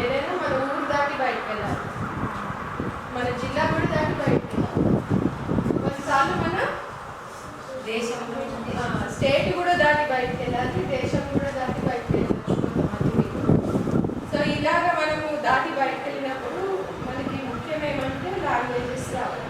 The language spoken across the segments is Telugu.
ఏదైనా మన ఊరు దాటి బయటకు వెళ్ళాలి మన జిల్లా కూడా దాటి బయటకు వెళ్ళాలి కొన్నిసార్లు మన దేశం స్టేట్ కూడా దాటి బయటకు వెళ్ళాలి దేశం కూడా దాటి బయటకు వెళ్ళచ్చు సో ఇలాగ మనము దాటి బయటకు వెళ్ళినప్పుడు మనకి ముఖ్యం ఏమంటే లాంగ్వేజెస్ రావాలి.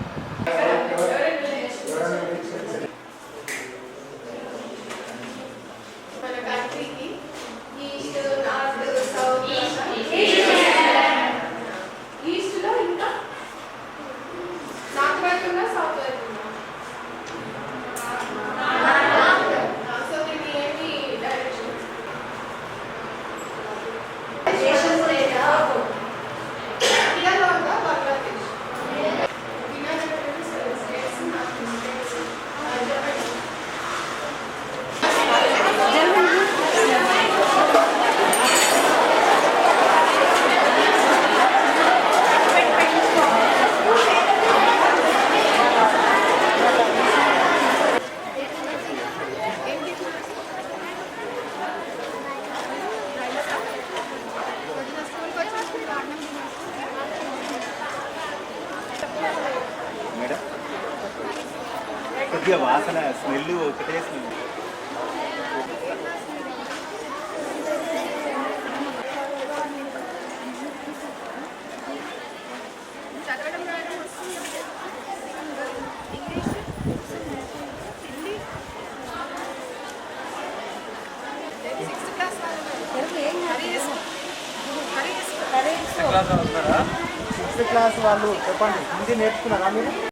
కొద్దిగా వాసన స్మెల్ ఒకటే స్మెల్ క్లాస్ వాళ్ళు చెప్పండి హిందీ నేర్చుకున్నారా మీరు?